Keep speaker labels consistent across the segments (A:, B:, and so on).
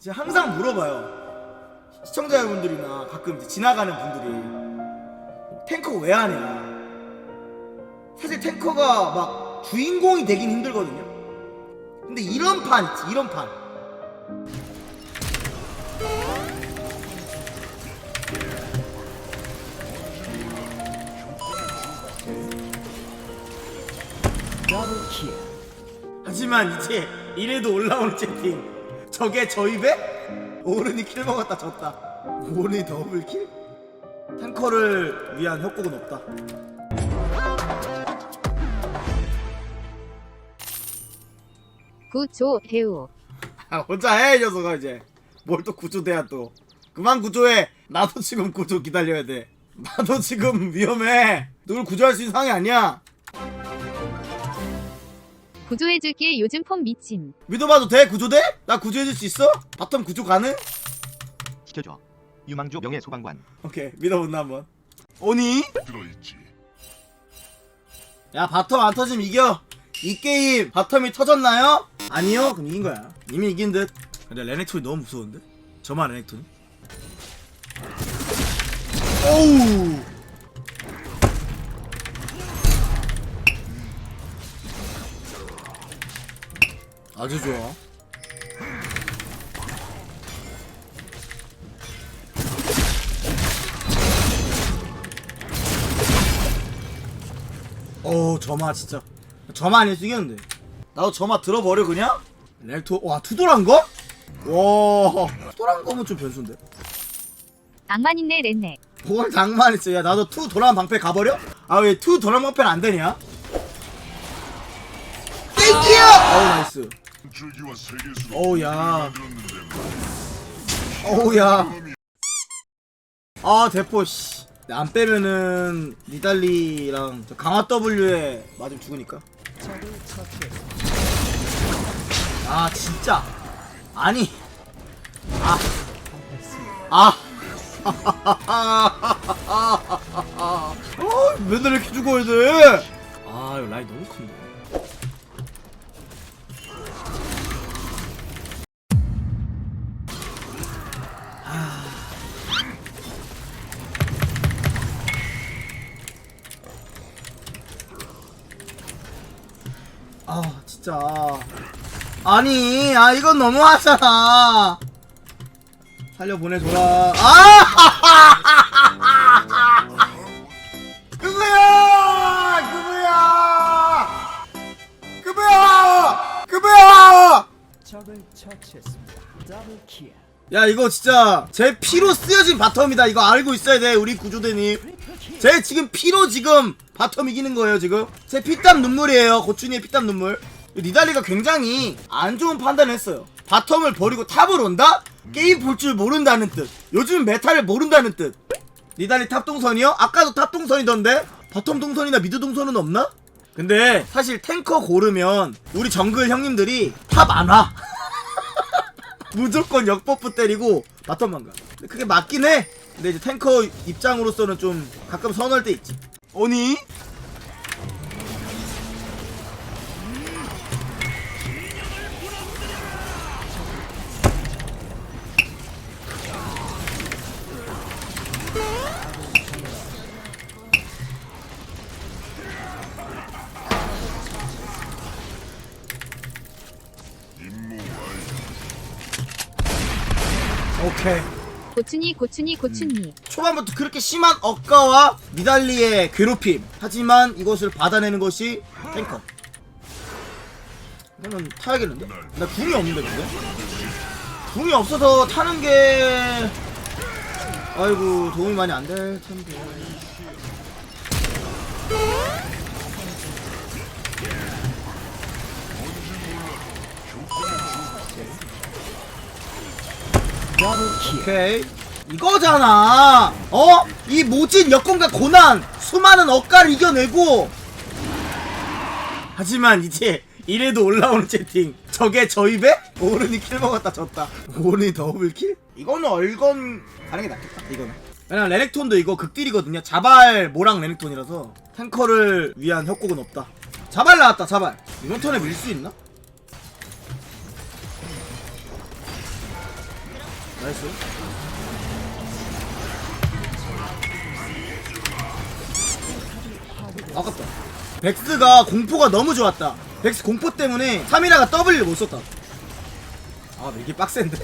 A: 제가 항상 물어봐요. 시청자 여러분들이나 가끔 이제 지나가는 분들이 탱커 왜 하냐. 사실 탱커가 막 주인공이 되긴 힘들거든요. 근데 이런 판 있지, 이런 판. 하지만 이제 이래도 올라오는 채팅 저게 저희 배? 오른이 킬 먹었다 졌다 오른이 더블킬? 탱커를 위한 협곡은 없다
B: 구조 배우
A: 아, 혼자 해, 이 녀석아, 이제. 뭘 또 구조돼야 또. 그만 구조해. 나도 지금 구조 기다려야 돼. 나도 지금 위험해. 누굴 구조할 수 있는 상황이 아니야.
B: 구조해줄게 요즘 폼 미침
A: 믿어봐도 돼? 구조돼? 나 구조해줄 수 있어? 바텀 구조 가능?
C: 시켜줘. 유망주 명예 소방관.
A: 오케이, 믿어본다, 한번. 오니?
D: 들어있지.
A: 야, 바텀 안 터지면 이겨. 이 게임 바텀이 터졌나요? 아니요? 그럼 이긴 거야. 이미 이긴 듯. 근데 레넥톤이 너무 무서운데? 저만 레넥톤이? 오우! 아주 좋아. 오 저마 진짜 저마 아니었어 이겼는데 나도 저마 들어버려 그냥? 렉토 와 투돌한 거? 와 투돌한 거면 좀 변수인데
B: 악만 있네 렌넥
A: 그걸 낭만 있어 야 나도 투 도란 방패 가버려? 아 왜 투 도란 방패는 안 되냐? 땡큐! 어우 나이스 어우, 야.
D: 만들었는데
A: 어우 야 아 대포 씨. 안 빼면은 니달리랑 저 강화 W에 맞으면 죽으니까. 아 진짜 아니 아 아. 어, 맨날 이렇게 죽어야 돼. 아, 이거 라인 너무 큰데. 진짜. 아니 아 이건 너무하잖아. 살려 보내줘라. 아! 그거야! 그거야! 그거야! 그거야!
E: 적을 처치했습니다. 더블 킬.
A: 야 이거 진짜 제 피로 쓰여진 바텀이다. 이거 알고 있어야 돼 우리 구조대님. 제 지금 피로 지금 바텀 이기는 거예요 지금? 제 피땀 눈물이에요 고춘이의 피땀 눈물 니달리가 굉장히 안 좋은 판단을 했어요 바텀을 버리고 탑을 온다? 게임 볼 줄 모른다는 뜻 요즘 메타를 모른다는 뜻 니달리 탑 동선이요? 아까도 탑 동선이던데? 바텀 동선이나 미드 동선은 없나? 근데 사실 탱커 고르면 우리 정글 형님들이 탑 안 와. 무조건 역버프 때리고 바텀만 가. 그게 맞긴 해. 근데 이제 탱커 입장으로서는 좀 가끔 서운할 때 있지. 오니? 오케이.
B: 고춘이 고춘이 고춘이
A: 초반부터 그렇게 심한 억가와 미달리의 괴롭힘. 하지만 이것을 받아내는 것이 탱커. 그러면 타야겠는데? 나 궁이 없는데 근데? 궁이 없어서 타는 게 아이고 도움이 많이 안 될 텐데.
E: 더블킬.
A: 오케이. 이거잖아. 어? 이 모진 여건과 고난 수많은 억가를 이겨내고. 하지만 이제 이래도 올라오는 채팅 저게 저희 배? 오른이 킬 먹었다 졌다. 오른이 더블킬? 이거는 얼건 가는 게 낫겠다 이거는. 왜냐면 레넥톤도 이거 극딜이거든요. 자발 모랑 레넥톤이라서. 탱커를 위한 협곡은 없다. 자발 나왔다 자발. 이번 턴에 밀 수 있나? 나이스 아깝다 백스가 공포가 너무 좋았다 백스 공포 때문에 3이라가 W를 못 썼다 아 이게 빡센데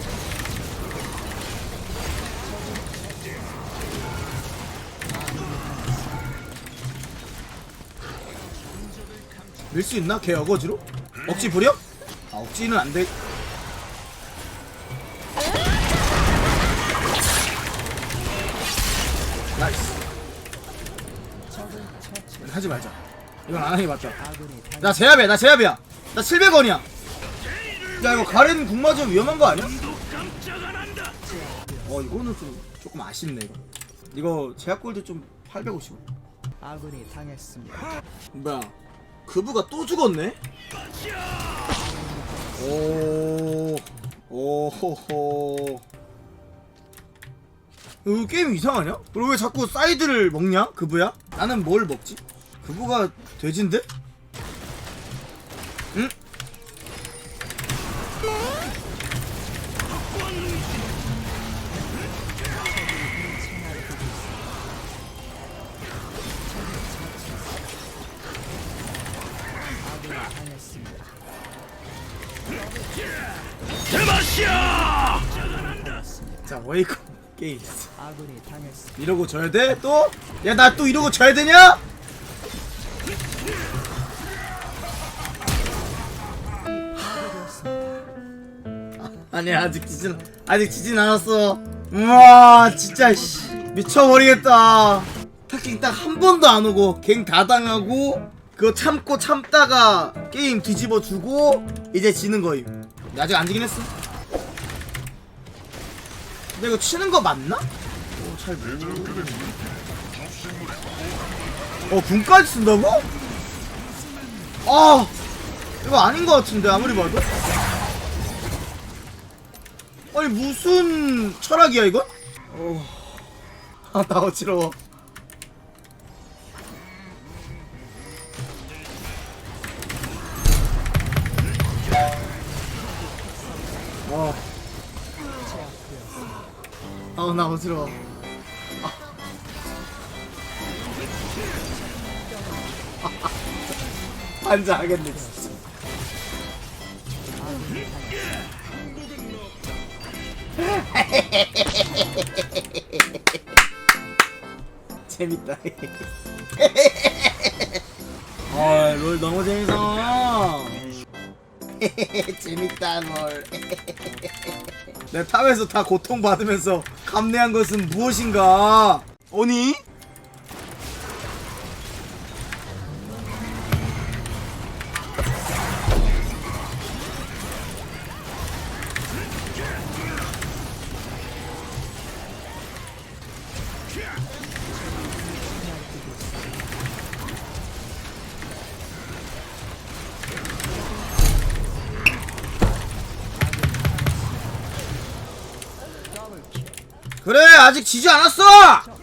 A: 밀 수 있나? 걔 어거지로? 억지 부려? 아 억지는 안돼 나이스. 하지 말자. 이건 안 하는 게 맞다. 나 제압이야 나 제압이야. 나 700원이야. 야 이거 가렌 국마 좀 위험한 거 아니야? 어 이거는 좀 조금 아쉽네 이거. 이거 제압 골드 좀 850원
E: 아군이 당했습니다.
A: 뭐야 그부가 또 죽었네? 오 오호호 이거 게임 이상하냐? 그리고 왜 자꾸 사이드를 먹냐? 그부야? 나는 뭘 먹지? 그부가 돼지인데? 자 웨이크 게임
E: 아군이 당했습니다.
A: 이러고 져야 돼? 또? 야 나 또 이러고 져야 되냐? 아니 아직 지진 아직 지진 않았어. 우와 진짜 씨 미쳐버리겠다. 타킹 딱 한 번도 안 오고 갱 다 당하고 그거 참고 참다가 게임 뒤집어 주고 이제 지는 거임. 근데 아직 안 지긴 했어. 근데 이거 치는 거 맞나? 어, 잘 모르겠네. 어, 군까지 쓴다고? 아, 이거 아닌 것 같은데, 아무리 봐도? 아니, 무슨 철학이야, 이건? 어, 아, 나 어지러워. 어. 아, 나 어지러워. 환장하겠네 진짜. 재밌다. 아롤 너무 재밌어. 재밌다 롤. 내 탑에서 다 고통받으면서 감내한 것은 무엇인가 오니? 그래 아직 지지 않았어!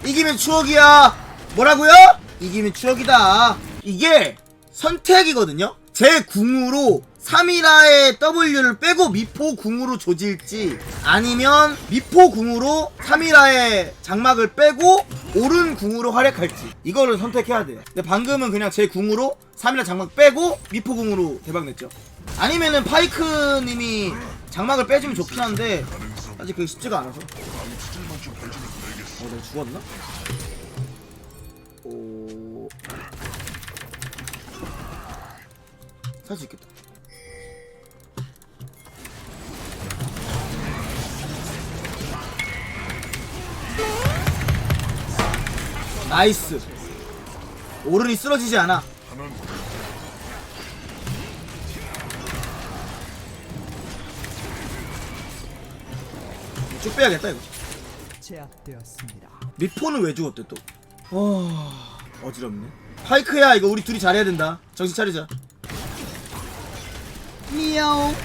A: 이기면 추억이야. 뭐라고요? 이기면 추억이다. 이게 선택이거든요? 제 궁으로 3이라의 W를 빼고 미포 궁으로 조질지 아니면 미포 궁으로 3이라의 장막을 빼고 오른 궁으로 활약할지 이거를 선택해야 돼요 근데 방금은 그냥 제 궁으로 3이라 장막 빼고 미포 궁으로 대박 냈죠? 아니면은 파이크님이 장막을 빼주면 좋긴 한데 아직 그게 쉽지가 않아서 어, 내가 죽었나? 오. 살 수 있겠다. 나이스. 오른이 쓰러지지 않아. 쭉 빼야겠다 이거.
E: 제압되었습니다.
A: 미포는 왜 죽었대 또? 와 어지럽네. 파이크야 이거 우리 둘이 잘해야 된다. 정신 차리자. 미야옹.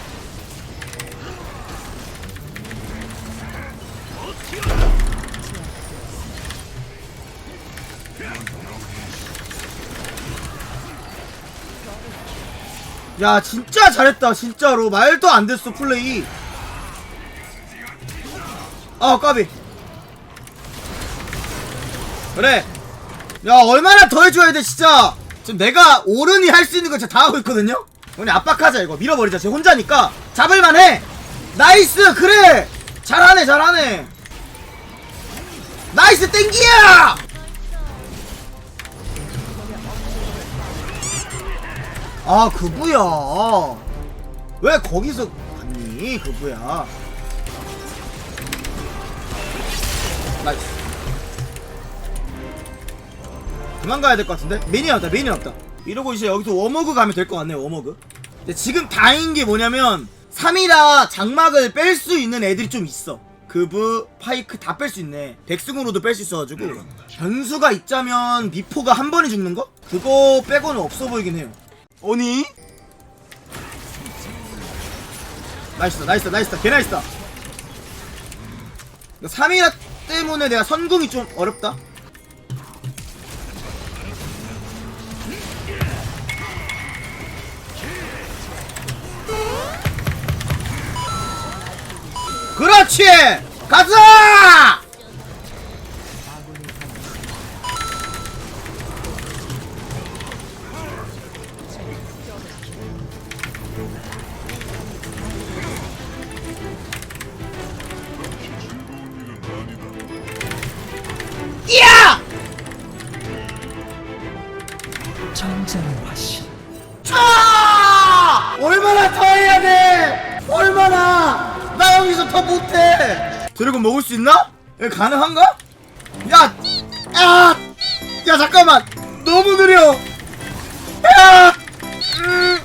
A: 야 진짜 잘했다 진짜로 말도 안 됐어 플레이 아 까비 그래. 야 얼마나 더 해줘야 돼 진짜. 지금 내가 오른이 할 수 있는 거 진짜 다 하고 있거든요? 우리 압박하자 이거 밀어버리자. 쟤 혼자니까. 잡을만 해. 나이스 그래. 잘하네 잘하네. 나이스 땡기야! 아 그부야. 왜 거기서 갔니? 그부야. 나이스 그만 가야 될 것 같은데? 메인이 없다 메인이 없다. 이러고 이제 여기서 워머그 가면 될 것 같네요 워머그. 근데 지금 다행인 게 뭐냐면 3이라 장막을 뺄 수 있는 애들이 좀 있어. 그브, 파이크 다 뺄 수 있네. 백승으로도 뺄 수 있어가지고. 변수가 있자면 미포가 한 번에 죽는 거? 그거 빼고는 없어 보이긴 해요. 오니? 나이스다 나이스다 나이스다. 개 나이스다. 3이라 때문에 내가 선궁이 좀 어렵다 그렇지! 가자!
D: 즐
A: 드래곤 먹을 수 있나? 이거 가능한가? 야, 야, 야 잠깐만. 너무 느려. 야, 음,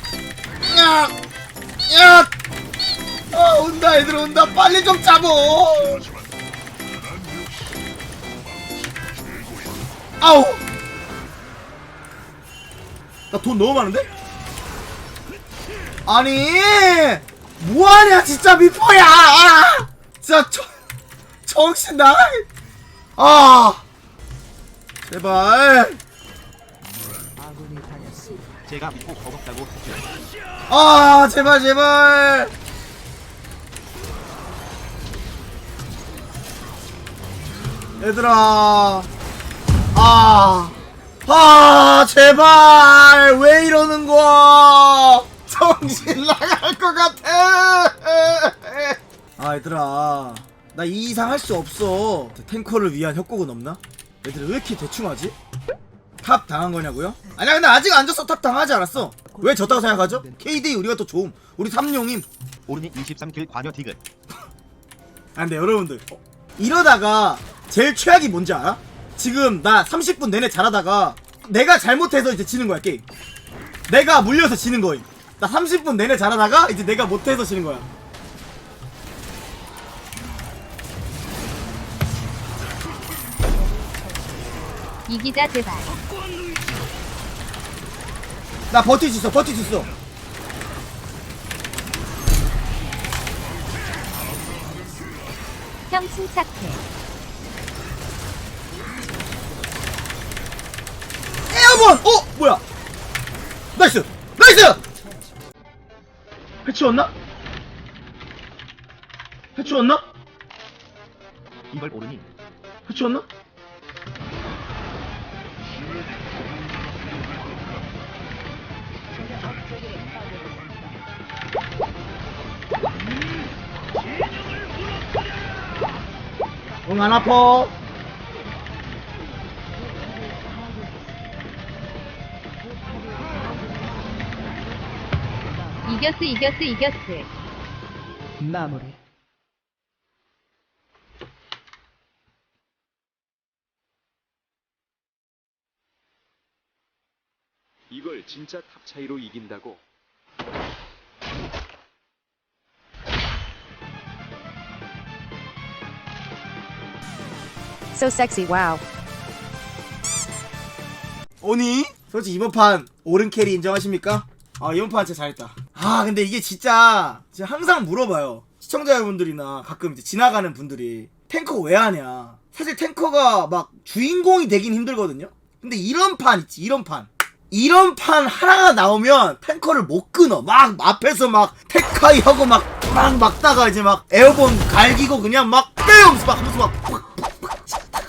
A: 야, 야. 아 온다 애들 온다. 빨리 좀 잡어. 아우. 나 돈 너무 많은데? 아니 뭐하냐 진짜 미포야 아, 진짜 저, 정신 나가 아! 제발.
C: 제가 믿고 버겁다고 했죠.
A: 아 제발 제발! 얘들아! 아, 아 제발! 왜 이러는 거야? 정신 나갈 것 같아! 아 얘들아 나 이 이상 할 수 없어 탱커를 위한 협곡은 없나? 얘들 왜 이렇게 대충 하지? 탑 당한 거냐고요? 아니야 근데 아직 안 졌어 탑 당하지 않았어 왜 졌다고 생각하죠? KD 우리가 더 좋음 우리 삼룡임
C: 오른이 23킬 관여 디귿.
A: 아 근데 여러분들 어, 이러다가 제일 최악이 뭔지 알아? 지금 나 30분 내내 잘하다가 내가 잘못해서 이제 지는 거야 게임 내가 물려서 지는 거임 나 30분 내내 잘하다가 이제 내가 못해서 지는 거야
B: 이기자 제발.
A: 나 버틸 수 있어 버틸 수 있어
B: 형 침착해.
A: 에어본! 어? 뭐야? 나이스! 나이스! 해치웠나? 해치웠나?
C: 이걸 오른이
A: 해치웠나? 응, 안 아파.
B: 이겼스 이겼스 이겼스.
E: 마무리.
F: 이걸 진짜 탑 차이로 이긴다고?
G: So sexy, wow.
A: 오니? 솔직히 이번 판 오른 캐리 인정하십니까? 아 이번 판 진짜 잘했다 아 근데 이게 진짜 진짜 항상 물어봐요 시청자 여러분들이나 가끔 이제 지나가는 분들이 탱커 왜 하냐 사실 탱커가 막 주인공이 되긴 힘들거든요 근데 이런 판 있지 이런 판 이런 판 하나가 나오면 탱커를 못 끊어. 막 앞에서 막 테카이 하고 막, 막 막다가 이제 막 에어본 갈기고 그냥 막 빼엄! 막 하면서 막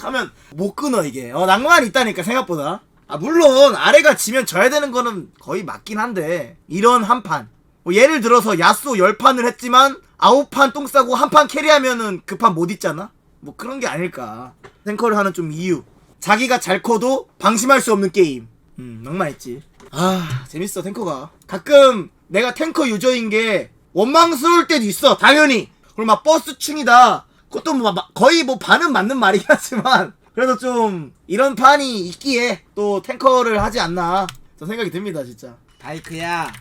A: 하면 못 끊어 이게. 어, 낭만이 있다니까 생각보다. 아, 물론 아래가 지면 져야 되는 거는 거의 맞긴 한데 이런 한 판. 뭐 예를 들어서 야수 10판을 했지만 9판 똥 싸고 한 판 캐리하면은 그 판 못 있잖아? 뭐 그런 게 아닐까. 탱커를 하는 좀 이유. 자기가 잘 커도 방심할 수 없는 게임. 음, 낭만 있지. 아, 재밌어, 탱커가. 가끔 내가 탱커 유저인 게 원망스러울 때도 있어, 당연히. 그리고 막 버스충이다. 그것도 뭐 마- 거의 뭐 반은 맞는 말이긴 하지만 그래도 좀 이런 판이 있기에 또 탱커를 하지 않나. 저 생각이 듭니다, 진짜. 바이크야,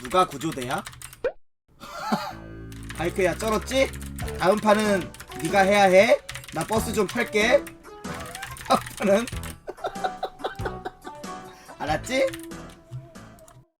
A: 누가 구조대야? 바이크야, 쩔었지? 다음 판은 네가 해야 해. 나 버스 좀 탈게. 다음 판은 알았지?